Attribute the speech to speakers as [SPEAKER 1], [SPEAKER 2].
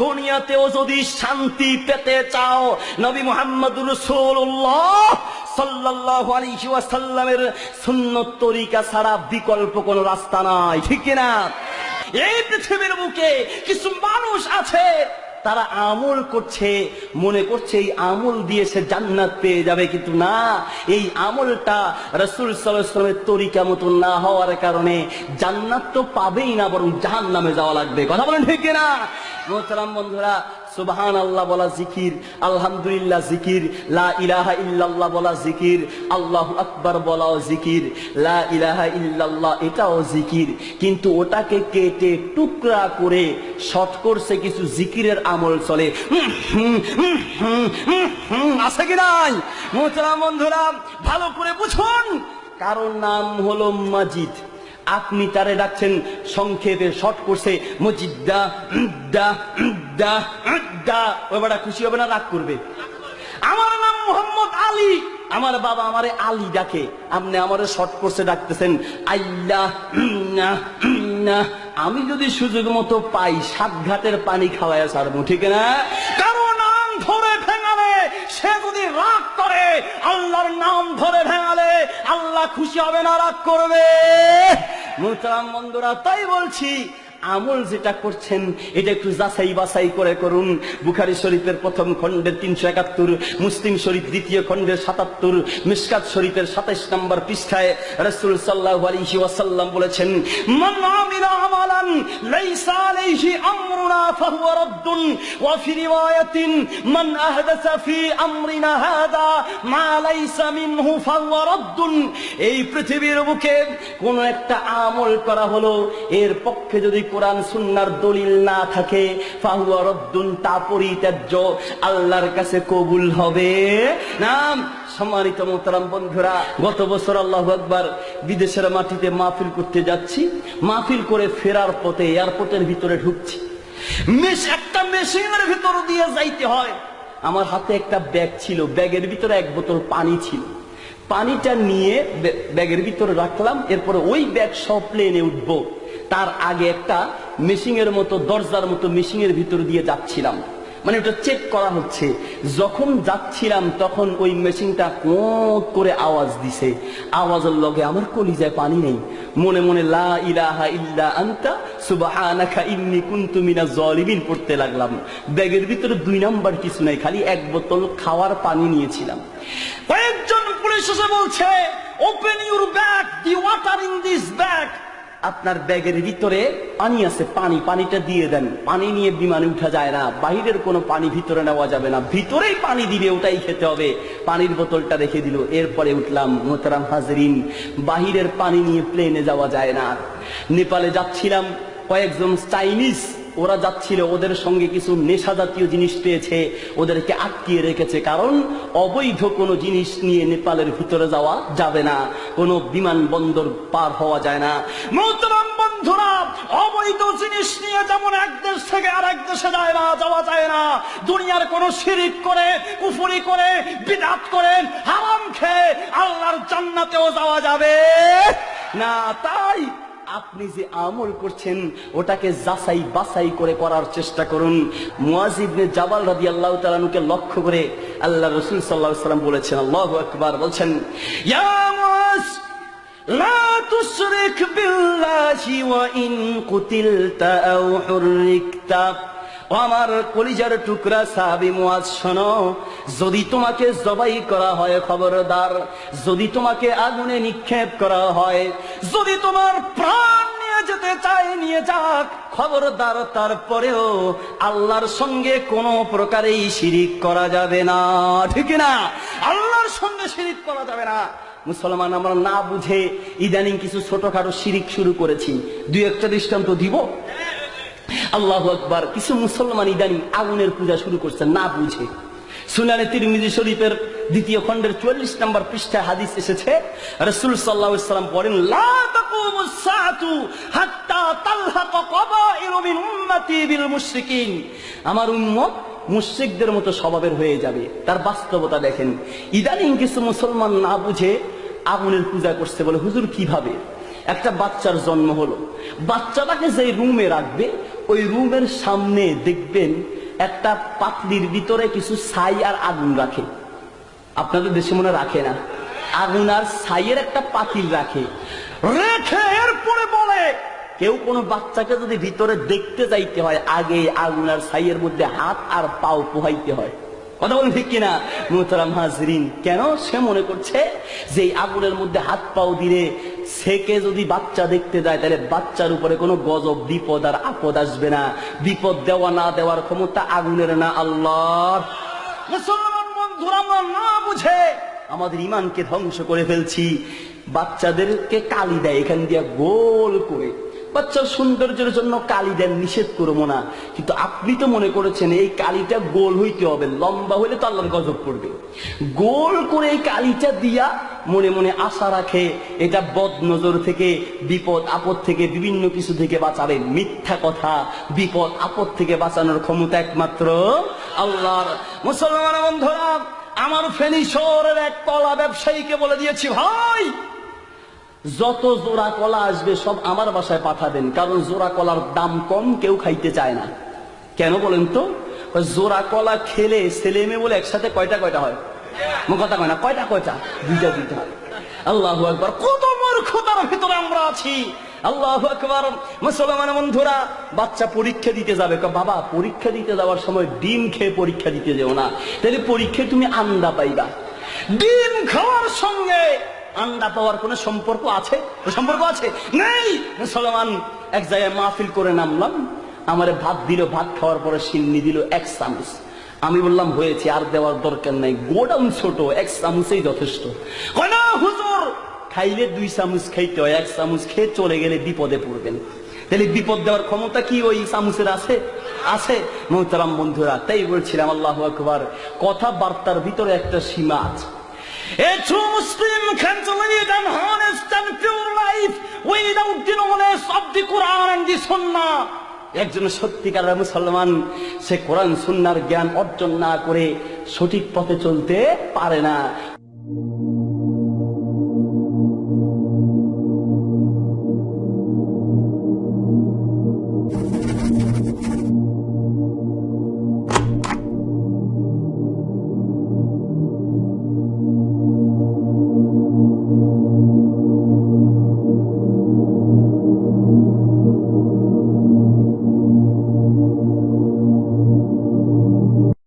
[SPEAKER 1] দুনিয়াতেও যদি শান্তি পেতে চাও, নবী মোহাম্মদ রসুল্লাহ আলাইহি সুন্নত তরিকা ছাড়া বিকল্প কোনো রাস্তা নাই, ঠিক কিনা? এই পৃথিবীর বুকে কিছু মানুষ আছে, তারা আমল করছে, মনে করছে এই আমল দিয়ে সে জান্নাত পেয়ে যাবে, কিন্তু না, এই আমলটা রসুল সাল্লামের তরিকা মতো না হওয়ার কারণে জান্নাত তো পাবেই না, বরং জাহান নামে যাওয়া লাগবে, কথা বলেন ঠিক না মোহতারাম বন্ধুরা সুবহান আল্লাহ বলা জিকির, আলহামদুলিল্লাহ জিকির, লা ইলাহা ইল্লাল্লাহ বলা জিকির, আল্লাহু আকবার বলাও জিকির, লা ইলাহা ইল্লাল্লাহ এটাও জিকির। কিন্তু ওটাকে কেটে টুকরা করে শর্ট করছে কিছু জিকিরের আমল চলে। আছে কি নাই? মোহতারাম বন্ধুরা, ভালো করে বুঝুন। কারণ নাম হলো মাজিদ। আপনি তারে ডাকছেন, সংক্ষেপে শর্ট করছে মজিদ্দা দা খুশি হবে না, রাগ করবে। আমার নাম মোহাম্মদ আলী। আমার বাবা আমারে আলী ডাকে। আপনি আমারে শর্ট করছে, ডাকতেছেন আল্লাহ না আমি যদি সুযোগ মতো পাই, সাত ঘাটের পানি খাওয়ায় সারবো ঠিক না? কারও নাম ধরে ফেঙালে সে যদি রাগ করে, আল্লাহর নাম ধরে ভেঙালে, আল্লাহ খুশি হবে না, রাগ করবে। মুহতারাম বন্ধুরা, তাই বলছি, আমল যেটা করছেন, এটা একটু যাচাই বাছাই করে করুন। বুখারি শরীফের প্রথম খণ্ডের তিনশো একাত্তর, মুসলিম শরীফ দ্বিতীয় খণ্ডের সাতাত্তর, মিসকাত শরীফের সাতাইশ নম্বর পৃষ্ঠায় রসুল সাল্লাহ আলিহি ওয়াসাল্লাম বলেছেন, মন আমিলা আমালান, লাইসা আলাইহি আমরুনা রাদ্দুন ওয়া ফি রিওয়ায়াতিন মান আহদাসা ফি আমরিনা হাদা মা লাইসা মিনহু ফাহুয়া রাদ্দুন এই পৃথিবীর বুকে কোন একটা আমল করা হলো, এর পক্ষে যদি কোরআন সুন্নার দলিল না থাকে তা পরিত্যাজ্য আল্লাহর কাছে কবুল হবে না? সম্মানিত মোহতারাম বন্ধুরা, গত বছর আল্লাহ একবার বিদেশের মাটিতে মাহফিল করতে যাচ্ছি। মাহফিল করে ফেরার পথে এয়ারপোর্টের ভিতরে ঢুকছি। মেশ, একটা মেশিনের ভিতর দিয়ে যাইতে হয়। আমার হাতে একটা ব্যাগ ছিল, ব্যাগের ভিতরে এক বোতল পানি ছিল। পানিটা নিয়ে ব্যাগের ভিতরে রাখলাম, এরপরে ওই ব্যাগ সব প্লেনে উঠবো। তার আগে একটা মেশিনের মতো, দরজার মতো মেশিনের ভিতর দিয়ে যাচ্ছিলাম। মানে ওটা চেক করা হচ্ছে। যখন যাচ্ছিলাম, তখন ওই মেশিনটা কোঁত করে আওয়াজ দিছে। আওয়াজের লগে আমার কলিজায় পানি নেই। মনে মনে, লা ইলাহা ইল্লা আনতা, সুবহানাকা ইন্নী কুনতু মিনাজ জালিমিন পড়তে লাগলাম। ব্যাগের ভিতরে দুই নাম্বার কিছু নাই, খালি এক বোতল খাওয়ার পানি নিয়েছিলাম। কয়েকজন পুলিশ এসে বলছে open your bag the water in this bag আপনার ব্যাগের ভিতরে পানি আছে, পানি, পানিটা দিয়ে দেন। পানি নিয়ে বিমানে উঠা যায় না। বাহিরের কোনো পানি ভিতরে নেওয়া যাবে না। ভিতরেই পানি দিবে, ওটাই খেতে হবে। পানির বোতলটা রেখে দিল। এরপরে উঠলাম মোতারাম হাজরিন। বাহিরের পানি নিয়ে প্লেনে যাওয়া যায় না। নেপালে যাচ্ছিলাম, কয়েকজন চাইনিজ ওরা যাচ্ছিল, ওদের সঙ্গে কিছু নেশা জাতীয় জিনিস পেয়েছে, ওদেরকে আটকিয়ে রেখেছে। কারণ অবৈধ কোনো জিনিস নিয়ে নেপালের ভিতরে যাওয়া যাবে না। কোনো বিমানবন্দর পার হওয়া যায় না। মোহতারাম বন্ধুরা, অবৈধ জিনিস নিয়ে যেমন এক দেশ থেকে আর এক দেশে যায় না, যাওয়া যায় না। দুনিয়ার কোন শিরিক করে, কুফুরি করে, বিদাত করে, হারাম খেয়ে আল্লাহর জান্নাতেও যাওয়া যাবে না। তাই আপনি যে আমল করছেন ওটাকে যাচাই বাছাই করে করার চেষ্টা করুন মুয়াজিবনে জাবাল রাদি আল্লাহ তালানুকে লক্ষ্য করে আল্লাহ রসুল সাল্লাহ সাল্লাম বলেছেন আল্লাহ আকবার বলছেন ইয়া মুয়াজ لا تشرك بالله وإن قتلت أو حركت ও আমার কলিজার টুকরা সাহাবি মুয়াজ শোনো, যদি তোমাকে জবাই করা হয় খবরদার, যদি তোমাকে আগুনে নিক্ষেপ করা হয়, যদি তোমার প্রাণ নিয়ে যেতে চায় নিয়ে যাক, খবরদার, তারপরেও আল্লাহর সঙ্গে কোনো প্রকারেই শিরিক করা যাবে না, ঠিক না? আল্লাহর সঙ্গে শিরিক করা যাবে না। মুসলমান, আমরা না বুঝে ইদানিং কিছু ছোটখাটো শিরিক শুরু করেছি। দুই একটা দৃষ্টান্ত দিব। আল্লাহ আকবার, কিছু মুসলমান ইদানিং আগুনের পূজা শুরু করছে, না বুঝে। সুনানে তিরমিজি শরীফের দ্বিতীয় খণ্ডের চুয়াল্লিশ নম্বর পৃষ্ঠায় হাদিস এসেছে, রসুল সাল্লাহ সাল্লাম বলেন আমার উম্মত মুশরিকদের মতো স্বভাবের হয়ে যাবে। তার বাস্তবতা দেখেন, ইদানিং কিছু মুসলমান না বুঝে আগুনের পূজা করছে বলে হুজুর কীভাবে? একটা বাচ্চার জন্ম হলো। বাচ্চাটাকে যে রুমে রাখবে ওই রুমের সামনে দেখবেন একটা পাতলির ভিতরে কিছু ছাই আর আগুন রাখে। আপনাদের দেশে মনে রাখে না? আগুন আর ছাইয়ের একটা পাতিল রাখে। রেখে এরপরে বলে, কেউ কোনো বাচ্চাকে যদি ভিতরে দেখতে যাইতে হয়, আগে আগুন আর ছাইয়ের মধ্যে হাত আর পাও পোহাইতে হয়। কথা বলেন ঠিক কিনা? মোহতারাম হাজরিন, কেন সে মনে করছে যে আগুনের মধ্যে হাত পাও দিলে সেকে যদি বাচ্চা দেখতে যায়, তাহলে বাচ্চার উপরে কোনো গজব, বিপদ আর আপদ আসবে না। বিপদ দেওয়া না দেওয়ার ক্ষমতা আগুনের না আল্লাহর। মুসলমান বন্ধুরা না বুঝে আমাদের ইমানকে ধ্বংস করে ফেলছি। বাচ্চাদেরকে কালি দেয়, এখান দিয়ে গোল করে। বাচ্চার সৌন্দর্যের জন্য কালি দেন, নিষেধ করব না। কিন্তু আপনি তো মনে করেছেন, এই কালিটা গোল হইতে হবে, লম্বা হইলে তো আল্লাহর গজব পড়বে। গোল করে এই কালিটা দিয়া মনে মনে আশা রাখে, এটা বদ নজর থেকে, বিপদ আপদ থেকে, বিভিন্ন কিছু থেকে বাঁচাবে। মিথ্যা কথা, বিপদ আপদ থেকে বাঁচানোর ক্ষমতা একমাত্র আল্লাহর। মুসলমান বন্ধুরা, আমার ফেনী শহরের এক কলা ব্যবসায়ীকে বলে দিয়েছি, ভাই যত জোড়া কলা আসবে, সব আমার বাসায় পাঠাবেন। কারণ জোড়া কলার দাম কম, কেউ খাইতে চায় না। কেন বলেন তো? জোড়া কলা খেলে ছেলে মেয়ে বলে একসাথে কয়টা কয়টা হয়? কথা কয় না, কয়টা কয়টা? দুইটা দুইটা। আল্লাহ একবার কত মূর্খতার ভিতরে আমরা আছি। আল্লাহ আকবার। মুসলমান বন্ধুরা, বাচ্চা পরীক্ষা দিতে যাবে। বাবা, পরীক্ষা দিতে যাওয়ার সময় ডিম খেয়ে পরীক্ষা দিতে যেও না। তাহলে পরীক্ষায় তুমি আন্দা পাইবা। ডিম খাওয়ার সঙ্গে আন্ডা পাওয়ার কোন সম্পর্ক আছে? সম্পর্ক আছে? নেই! মুসলমান, এক জায়গায় মাহফিল করে নামলাম। আমারে ভাত দিল, ভাত খাওয়ার পরে সিন্নি দিল এক চামচ। আমি বললাম, হয়েছে, আর দেওয়ার দরকার নাই। গোডাউন ছোট, এক চামচেই যথেষ্ট। হুজুর! খাইলে দুই চামচ খাইতে হয়, এক চামচ খেয়ে চলে গেলে বিপদে পড়বেন। তাহলে বিপদ দেওয়ার ক্ষমতা কি ওই চামচের আছে? আছে? মোহতারাম বন্ধুরা, তাই বলছিলাম, আল্লাহ আকবার। কথাবার্তার ভিতরে একটা সীমা আছে। A true Muslim can lead an honest and pure life without the knowledge of the Quran and the Sunnah. একজন সত্যিকারের মুসলমান সে কোরআন সুন্নার জ্ঞান অর্জন না করে সঠিক পথে চলতে পারে না